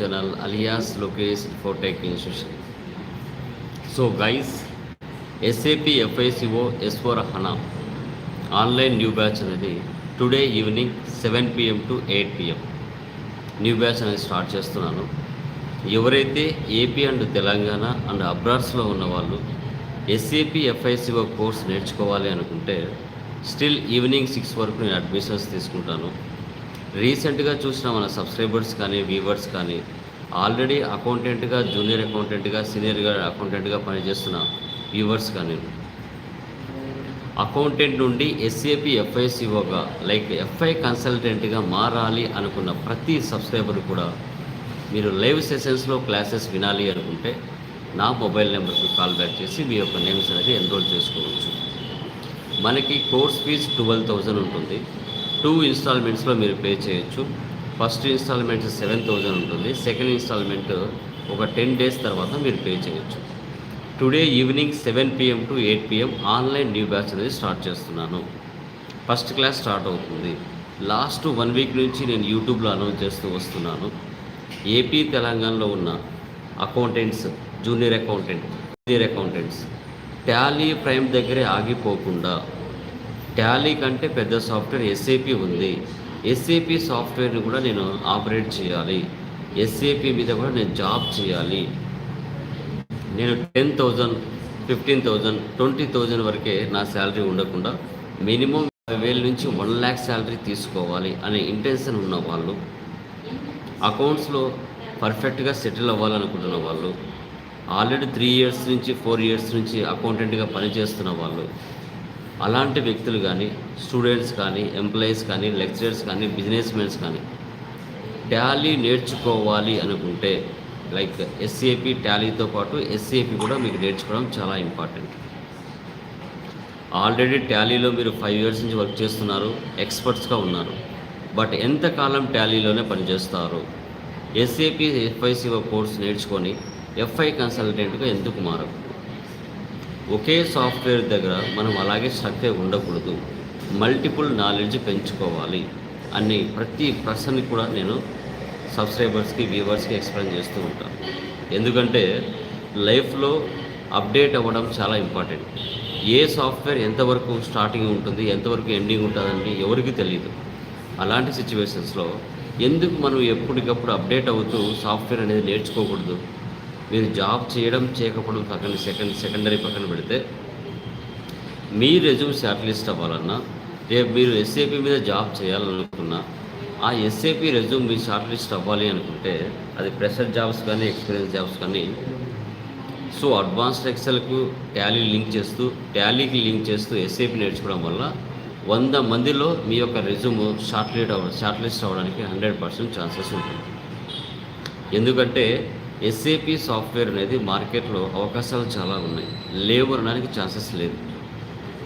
Channel alias Lokesh Infotech institution so guys SAP FICO S four HANA online new batch అనేది today evening seven PM to eight PM new batch అనేది start చేస్తున్నాను. ఎవరైతే AP and Telangana and అబ్రాడ్స్లో ఉన్న వాళ్ళు SAP FICO course నేర్చుకోవాలి అనుకుంటే still evening six వరకు నేను అడ్మిషన్స్ తీసుకుంటాను. రీసెంట్గా చూసిన మన సబ్స్క్రైబర్స్ కానీ వ్యూవర్స్ కానీ ఆల్రెడీ అకౌంటెంట్గా జూనియర్ అకౌంటెంట్గా సీనియర్గా అకౌంటెంట్గా పనిచేస్తున్న వ్యూవర్స్ కానీ అకౌంటెంట్ నుండి ఎస్ఏపి ఎఫ్ఐసిఓగా లైక్ ఎఫ్ఐ కన్సల్టెంట్గా మారాలి అనుకున్న ప్రతి సబ్స్క్రైబర్ కూడా మీరు లైవ్ సెషన్స్లో క్లాసెస్ వినాలి అనుకుంటే నా మొబైల్ నెంబర్కి కాల్ బ్యాక్ చేసి మీ యొక్క నేమ్స్ అనేది ఎన్రోల్ చేసుకోవచ్చు. మనకి కోర్స్ ఫీజ్ ట్వెల్వ్ థౌజండ్ ఉంటుంది. టూ ఇన్స్టాల్మెంట్స్లో మీరు పే చేయొచ్చు. ఫస్ట్ ఇన్స్టాల్మెంట్ సెవెన్ థౌజండ్ ఉంటుంది. సెకండ్ ఇన్స్టాల్మెంట్ ఒక టెన్ డేస్ తర్వాత మీరు పే చేయొచ్చు. Today evening seven PM to eight PM online new batch అనేది స్టార్ట్ చేస్తున్నాను. ఫస్ట్ క్లాస్ స్టార్ట్ అవుతుంది. లాస్ట్ వన్ వీక్ నుంచి నేను యూట్యూబ్లో అనౌన్స్ చేస్తూ వస్తున్నాను. ఏపీ తెలంగాణలో ఉన్న accountants junior accountant senior accountants Tally Prime దగ్గరే ఆగిపోకుండా ట్యాలీ కంటే పెద్ద సాఫ్ట్వేర్ ఎస్ఏపి ఉంది. ఎస్ఏపి సాఫ్ట్వేర్ని కూడా నేను ఆపరేట్ చేయాలి. ఎస్ఏపి మీద కూడా నేను జాబ్ చేయాలి. నేను ten thousand fifteen thousand twenty thousand వరకే నా శాలరీ ఉండకుండా మినిమం యాభై వేల నుంచి వన్ ల్యాక్ శాలరీ తీసుకోవాలి అనే ఇంటెన్షన్ ఉన్న వాళ్ళు అకౌంట్స్లో పర్ఫెక్ట్గా సెటిల్ అవ్వాలనుకుంటున్న వాళ్ళు ఆల్రెడీ త్రీ ఇయర్స్ నుంచి ఫోర్ ఇయర్స్ నుంచి అకౌంటెంట్గా పనిచేస్తున్న వాళ్ళు అలాంటి వ్యక్తులు కానీ స్టూడెంట్స్ కానీ ఎంప్లాయీస్ కానీ లెక్చరర్స్ కానీ బిజినెస్ మెన్స్ కానీ టాలీ నేర్చుకోవాలి అనుకుంటే లైక్ ఎస్ఏపి టాలీతో పాటు ఎస్ఏపి కూడా మీకు నేర్చుకోవడం చాలా ఇంపార్టెంట్. ఆల్రెడీ టాలీలో మీరు ఫైవ్ ఇయర్స్ నుంచి వర్క్ చేస్తున్నారు ఎక్స్పర్ట్స్గా ఉన్నారు. బట్ ఎంతకాలం టాలీలోనే పనిచేస్తారు? ఎస్ఏపి ఎఫ్ఐసిఓ కోర్స్ నేర్చుకొని ఎఫ్ఐ కన్సల్టెంట్గా ఎందుకు మారదు ఒకే సాఫ్ట్వేర్ దగ్గర మనం అలాగే స్ట్రక్ ఉండకూడదు. మల్టిపుల్ నాలెడ్జ్ పెంచుకోవాలి అని ప్రతి పర్సన్కి కూడా నేను సబ్స్క్రైబర్స్కి వ్యూవర్స్కి ఎక్స్ప్లెయిన్ చేస్తూ ఉంటాను ఎందుకంటే లైఫ్లో అప్డేట్ అవ్వడం చాలా ఇంపార్టెంట్. ఏ సాఫ్ట్వేర్ ఎంతవరకు స్టార్టింగ్ ఉంటుంది ఎంతవరకు ఎండింగ్ ఉంటుందని ఎవరికి తెలియదు అలాంటి సిచ్యువేషన్స్లో ఎందుకు మనం ఎప్పటికప్పుడు అప్డేట్ అవుతూ సాఫ్ట్వేర్ అనేది నేర్చుకోకూడదు? మీరు జాబ్ చేయడం చేయకపోవడం పక్కన సెకండ్ సెకండరీ పక్కన పెడితే మీ రెజ్యూమ్ షార్ట్ లిస్ట్ అవ్వాలన్నా రేపు మీరు ఎస్ఏపి మీద జాబ్ చేయాలనుకున్నా ఆ ఎస్ఏపి రెజ్యూమ్ మీ షార్ట్ లిస్ట్ అవ్వాలి అనుకుంటే అది ప్రెషర్ జాబ్స్ కానీ ఎక్స్పీరియన్స్ జాబ్స్ కానీ సో అడ్వాన్స్డ్ ఎక్సెల్కు టాలీ లింక్ చేస్తూ టాలీకి లింక్ చేస్తూ ఎస్ఏపి నేర్చుకోవడం వల్ల వంద మందిలో మీ యొక్క రెజ్యూమ్ షార్ట్ అవ్వ షార్ట్ లిస్ట్ అవ్వడానికి హండ్రెడ్ పర్సెంట్ ఛాన్సెస్ ఉంటుంది. ఎందుకంటే ఎస్ఏపి సాఫ్ట్వేర్ అనేది మార్కెట్లో అవకాశాలు చాలా ఉన్నాయి. లేవు అనడానికి ఛాన్సెస్ లేదు.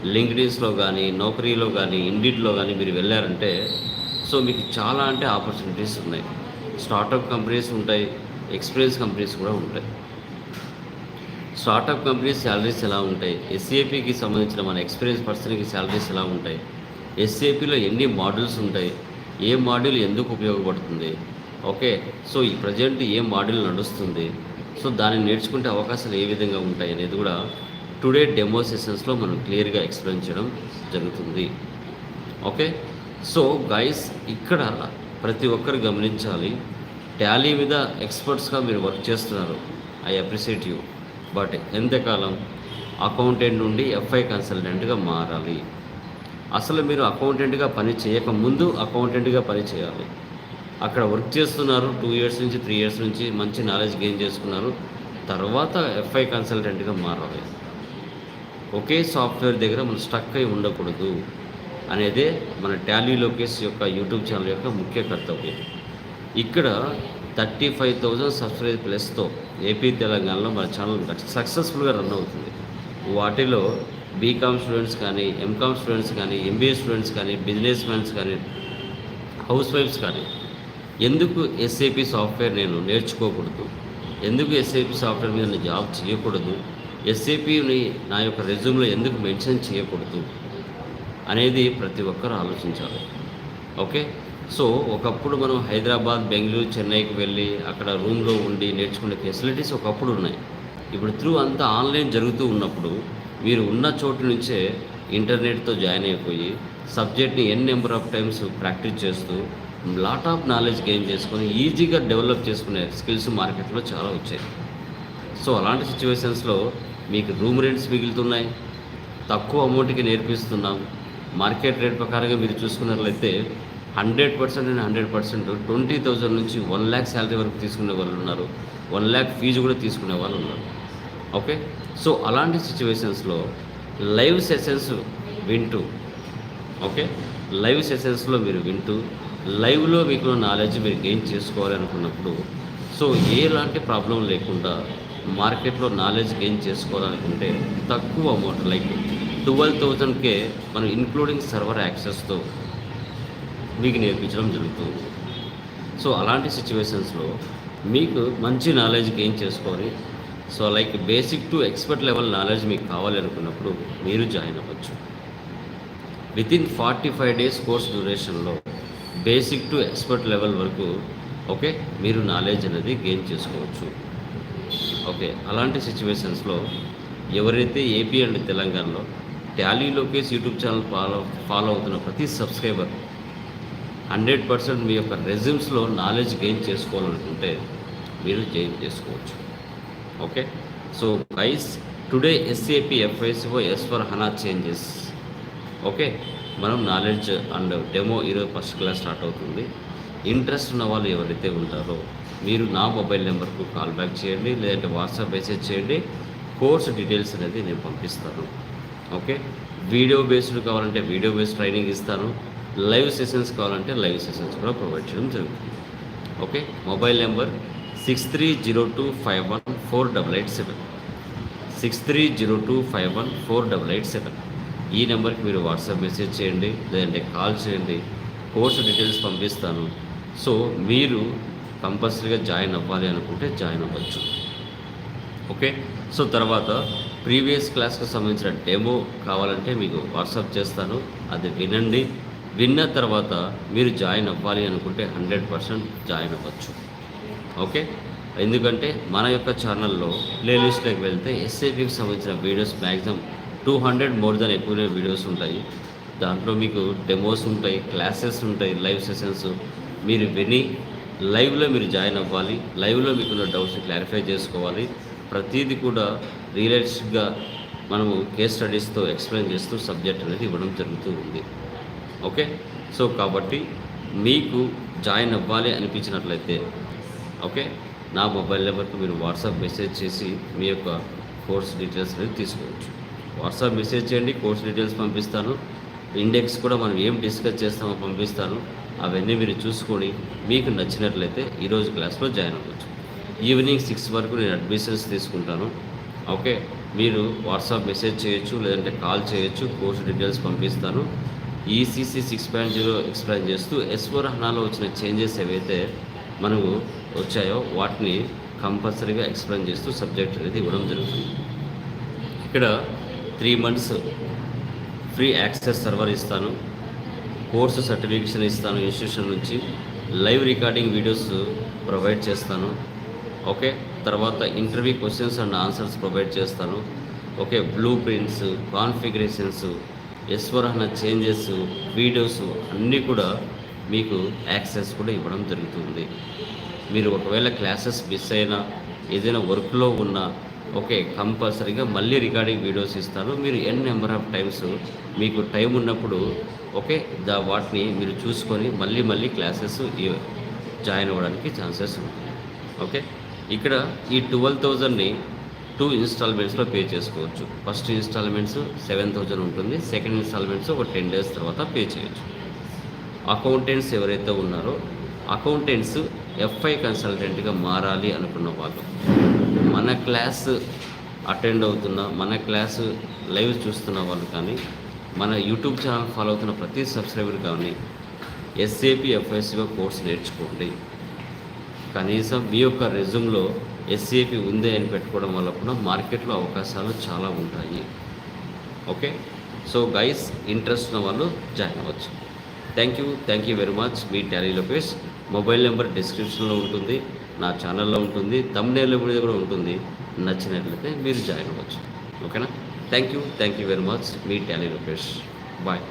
లింక్డ్ఇన్స్లో కానీ నౌకరీలో కానీ ఇండిట్లో కానీ మీరు వెళ్ళారంటే సో మీకు చాలా అంటే ఆపర్చునిటీస్ ఉన్నాయి. స్టార్టప్ కంపెనీస్ ఉంటాయి ఎక్స్పీరియన్స్ కంపెనీస్ కూడా ఉంటాయి. స్టార్టప్ కంపెనీస్ శాలరీస్ ఎలా ఉంటాయి? ఎస్ఏపికి సంబంధించిన మన ఎక్స్పీరియన్స్ పర్సన్కి శాలరీస్ ఎలా ఉంటాయి? ఎస్ఏపిలో ఎన్ని మాడ్యూల్స్ ఉంటాయి? ఏ మాడ్యూల్ ఎందుకు ఉపయోగపడుతుంది? ఓకే. సో ఈ ప్రజెంట్ ఏ మోడల్ నడుస్తుంది? సో దాన్ని నేర్చుకుంటే అవకాశాలు ఏ విధంగా ఉంటాయి అనేది కూడా టుడే డెమో సెషన్స్లో మనం క్లియర్గా ఎక్స్ప్లెయిన్ చేయడం జరుగుతుంది. ఓకే. సో గైస్ ఇక్కడ ప్రతి ఒక్కరు గమనించాలి. టాలీ మీద ఎక్స్పర్ట్స్గా మీరు వర్క్ చేస్తున్నారు. I appreciate you. బట్ ఎంతకాలం? అకౌంటెంట్ నుండి ఎఫ్ఐ కన్సల్టెంట్గా మారాలి. అసలు మీరు అకౌంటెంట్గా పని చేయక ముందు అకౌంటెంట్గా పని చేయాలి. అక్కడ వర్క్ చేస్తున్నారు టూ ఇయర్స్ నుంచి త్రీ ఇయర్స్ నుంచి మంచి నాలెడ్జ్ గెయిన్ చేసుకున్నారు. తర్వాత ఎఫ్ఐ కన్సల్టెంట్గా మారాలి. ఒకే సాఫ్ట్వేర్ దగ్గర మనం స్టక్ అయి ఉండకూడదు అనేదే మన టాలీ లోకేష్ యొక్క యూట్యూబ్ ఛానల్ యొక్క ముఖ్య కర్తవ్యం. ఇక్కడ థర్టీ ఫైవ్ థౌజండ్ సబ్స్క్రైబ్ ప్లస్తో ఏపీ తెలంగాణలో మన ఛానల్ సక్సెస్ఫుల్గా రన్ అవుతుంది. వాటిలో బీకామ్ స్టూడెంట్స్ కానీ ఎంకామ్ స్టూడెంట్స్ కానీ ఎంబీఏ స్టూడెంట్స్ కానీ బిజినెస్ మ్యాన్స్ కానీ హౌస్ వైఫ్స్ కానీ ఎందుకు ఎస్ఏపి సాఫ్ట్వేర్ నేను నేర్చుకోకూడదు? ఎందుకు ఎస్ఏపి సాఫ్ట్వేర్ మీద నేను జాబ్ చేయకూడదు? ఎస్ఏపిని నా యొక్క రెజ్యూమ్లో ఎందుకు మెన్షన్ చేయకూడదు? అనేది ప్రతి ఒక్కరూ ఆలోచించాలి. ఓకే సో ఒకప్పుడు మనం హైదరాబాద్ బెంగళూరు చెన్నైకి వెళ్ళి అక్కడ రూమ్లో ఉండి నేర్చుకునే ఫెసిలిటీస్ ఒకప్పుడు ఉన్నాయి. ఇప్పుడు త్రూ అంతా ఆన్లైన్ జరుగుతూ ఉన్నప్పుడు మీరు ఉన్న చోటు నుంచే ఇంటర్నెట్తో జాయిన్ అయిపోయి సబ్జెక్ట్ని N number of times practice చేస్తూ లాట్ ఆఫ్ నాలెడ్జ్ గెయిన్ చేసుకొని ఈజీగా డెవలప్ చేసుకునే స్కిల్స్ మార్కెట్లో చాలా వచ్చాయి. సో అలాంటి సిచ్యువేషన్స్లో మీకు రూమ్ రెంట్స్ మిగులుతున్నాయి. తక్కువ అమౌంట్కి నేర్పిస్తున్నాం. మార్కెట్ రేట్ ప్రకారంగా మీరు చూసుకున్నట్లయితే hundred percent and hundred percent twenty thousand నుంచి వన్ ల్యాక్ శాలరీ వరకు తీసుకునే వాళ్ళు ఉన్నారు. వన్ ల్యాక్ ఫీజు కూడా తీసుకునే వాళ్ళు ఉన్నారు. ఓకే సో అలాంటి సిచ్యువేషన్స్లో లైవ్ సెషన్స్ వింటూ ఓకే లైవ్ సెషన్స్లో మీరు వింటూ లైవ్లో మీకు నాలెడ్జ్ మీరు గెయిన్ చేసుకోవాలి అనుకున్నప్పుడు సో ఎలాంటి ప్రాబ్లం లేకుండా మార్కెట్లో నాలెడ్జ్ గెయిన్ చేసుకోవాలనుకుంటే తక్కువ అమౌంట్ లైక్ ట్వెల్వ్ థౌజండ్కే మనం ఇన్క్లూడింగ్ సర్వర్ యాక్సెస్తో మీకు నేర్పించడం జరుగుతుంది. సో అలాంటి సిచ్యువేషన్స్లో మీకు మంచి నాలెడ్జ్ గెయిన్ చేసుకొని so like basic to expert level knowledge మీకు కావాలి అనుకున్నప్పుడు మీరు జాయిన్ అవ్వచ్చు. Within forty five days course డ్యూరేషన్లో basic to expert level వరకు ఓకే మీరు నాలెడ్జ్ అనేది గెయిన్ చేసుకోవచ్చు. ఓకే అలాంటి సిచ్యువేషన్స్లో ఎవరైతే ఏపీ అండ్ తెలంగాణలో ట్యాలీలోకేస్ Lokesh YouTube channel follow follow అవుతున్న ప్రతి సబ్స్క్రైబర్ హండ్రెడ్ పర్సెంట్ మీ యొక్క రెజ్యూమ్స్లో నాలెడ్జ్ గెయిన్ చేసుకోవాలనుకుంటే మీరు గెయిన్ చేసుకోవచ్చు. Okay so guys today SAP FICO S for HANA changes. Okay మనం నాలెడ్జ్ అండ్ డెమో ఈరోజు ఫస్ట్ క్లాస్ స్టార్ట్ అవుతుంది. ఇంట్రెస్ట్ ఉన్న వాళ్ళు ఎవరైతే ఉంటారో మీరు నా మొబైల్ నెంబర్కు కాల్ బ్యాక్ చేయండి లేదంటే వాట్సాప్ మెసేజ్ చేయండి కోర్స్ డీటెయిల్స్ అనేది నేను పంపిస్తాను. ఓకే వీడియో బేస్డ్ కావాలంటే వీడియో బేస్డ్ ట్రైనింగ్ ఇస్తాను. లైవ్ సెషన్స్ కావాలంటే లైవ్ సెషన్స్ కూడా ప్రొవైడ్ చేయడం జరుగుతుంది. Okay mobile number six three zero two five one four double eight seven six three zero two five one four double eight seven ఈ నెంబర్కి మీరు WhatsApp message చేయండి లేదంటే కాల్ చేయండి. కోర్సు డీటెయిల్స్ పంపిస్తాను. సో మీరు కంపల్సరీగా జాయిన్ అవ్వాలి అనుకుంటే జాయిన్ అవ్వచ్చు. ఓకే? సో తర్వాత ప్రీవియస్ క్లాస్కి సంబంధించిన డెమో కావాలంటే మీకు వాట్సాప్ చేస్తాను. అది వినండి. విన్న తర్వాత మీరు జాయిన్ అవ్వాలి అనుకుంటే హండ్రెడ్ పర్సెంట్ జాయిన్ అవ్వచ్చు. ఓకే? ఎందుకంటే మన యొక్క ఛానల్లో ప్లేలిస్ట్లోకి వెళ్తే ఎస్ఏపీకి సంబంధించిన videos maximum two hundred more than ఎక్కువనే వీడియోస్ ఉంటాయి. దాంట్లో మీకు డెమోస్ ఉంటాయి క్లాసెస్ ఉంటాయి లైవ్ సెషన్స్ మీరు విని లైవ్లో మీరు జాయిన్ అవ్వాలి. లైవ్లో మీకున్న డౌట్స్ క్లారిఫై చేసుకోవాలి. ప్రతిదీ కూడా రియలిస్టిక్గా మనము కేస్ స్టడీస్తో ఎక్స్ప్లెయిన్ చేస్తూ సబ్జెక్ట్ అనేది ఇవ్వడం జరుగుతూ ఉంది. ఓకే సో కాబట్టి మీకు జాయిన్ అవ్వాలి అనిపించినట్లయితే ఓకే నా మొబైల్ నెంబర్కి మీరు వాట్సాప్ మెసేజ్ చేసి మీ యొక్క కోర్స్ డీటెయిల్స్ అనేది తీసుకోవచ్చు. వాట్సాప్ మెసేజ్ చేయండి కోర్స్ డీటెయిల్స్ పంపిస్తాను. ఇండెక్స్ కూడా మనం ఏం డిస్కస్ చేస్తామో పంపిస్తాను. అవన్నీ మీరు చూసుకొని మీకు నచ్చినట్లయితే ఈరోజు క్లాస్లో జాయిన్ అవ్వచ్చు. ఈవినింగ్ సిక్స్ వరకు నేను అడ్మిషన్స్ తీసుకుంటాను. ఓకే మీరు వాట్సాప్ మెసేజ్ చేయొచ్చు లేదంటే కాల్ చేయొచ్చు కోర్స్ డీటెయిల్స్ పంపిస్తాను. ECC six point zero explain చేస్తూ ఎస్వర్ హనాలో వచ్చిన చేంజెస్ ఏవైతే మనకు వచ్చాయో వాటిని కంపల్సరీగా ఎక్స్ప్లెయిన్ చేస్తూ సబ్జెక్ట్ అనేది ఇవ్వడం జరుగుతుంది. ఇక్కడ three months free access server ఇస్తాను. కోర్సు సర్టిఫికేషన్ ఇస్తాను ఇన్స్టిట్యూషన్ నుంచి. లైవ్ రికార్డింగ్ వీడియోస్ ప్రొవైడ్ చేస్తాను. ఓకే? తర్వాత interview questions and answers provide చేస్తాను. Okay? Blue prints configurations ఎస్వరహన changes videos అన్నీ కూడా మీకు యాక్సెస్ కూడా ఇవ్వడం జరుగుతుంది. మీరు ఒకవేళ క్లాసెస్ మిస్ అయినా ఏదైనా వర్క్లో ఉన్నా ఓకే కంపల్సరీగా మళ్ళీ రికార్డింగ్ వీడియోస్ ఇస్తాను. మీరు ఎన్ నెంబర్ ఆఫ్ టైమ్స్ మీకు టైం ఉన్నప్పుడు ఓకే దా వాటిని మీరు చూసుకొని మళ్ళీ మళ్ళీ క్లాసెస్ జాయిన్ అవ్వడానికి ఛాన్సెస్ ఉంటాయి. ఓకే ఇక్కడ ఈ ట్వెల్వ్ థౌజండ్ని టూ ఇన్స్టాల్మెంట్స్లో పే చేసుకోవచ్చు. ఫస్ట్ ఇన్స్టాల్మెంట్స్ సెవెన్ థౌజండ్ ఉంటుంది సెకండ్ ఇన్స్టాల్మెంట్స్ ఒక టెన్ డేస్ తర్వాత పే చేయొచ్చు. అకౌంటెంట్స్ ఎవరైతే ఉన్నారో అకౌంటెంట్స్ ఎఫ్ఐ కన్సల్టెంట్గా మారాలి అనుకున్న వాళ్ళు మన క్లాస్ అటెండ్ అవుతున్న మన క్లాస్ లైవ్ చూస్తున్న వాళ్ళు కానీ మన యూట్యూబ్ ఛానల్ ఫాలో అవుతున్న ప్రతి సబ్స్క్రైబర్ కానీ ఎస్ఏపి ఎఫ్ఐసిఓ కోర్స్ నేర్చుకోండి. కనీసం మీ యొక్క రెజ్యూమ్లో ఎస్ఏపి ఉంది అని పెట్టుకోవడం వల్ల కూడా మార్కెట్లో అవకాశాలు చాలా ఉంటాయి. ఓకే? సో గైస్ ఇంట్రెస్ట్ ఉన్న వాళ్ళు జాయిన్ అవ్వచ్చు. Thank you thank you very much me Tally Lokesh mobile number డిస్క్రిప్షన్లో ఉంటుంది. నా ఛానల్లో ఉంటుంది తమ్నేల్ మీద కూడా ఉంటుంది. నచ్చినట్లయితే మీరు జాయిన్ అవ్వచ్చు. ఓకేనా thank you thank you very much me Tally Rupesh bye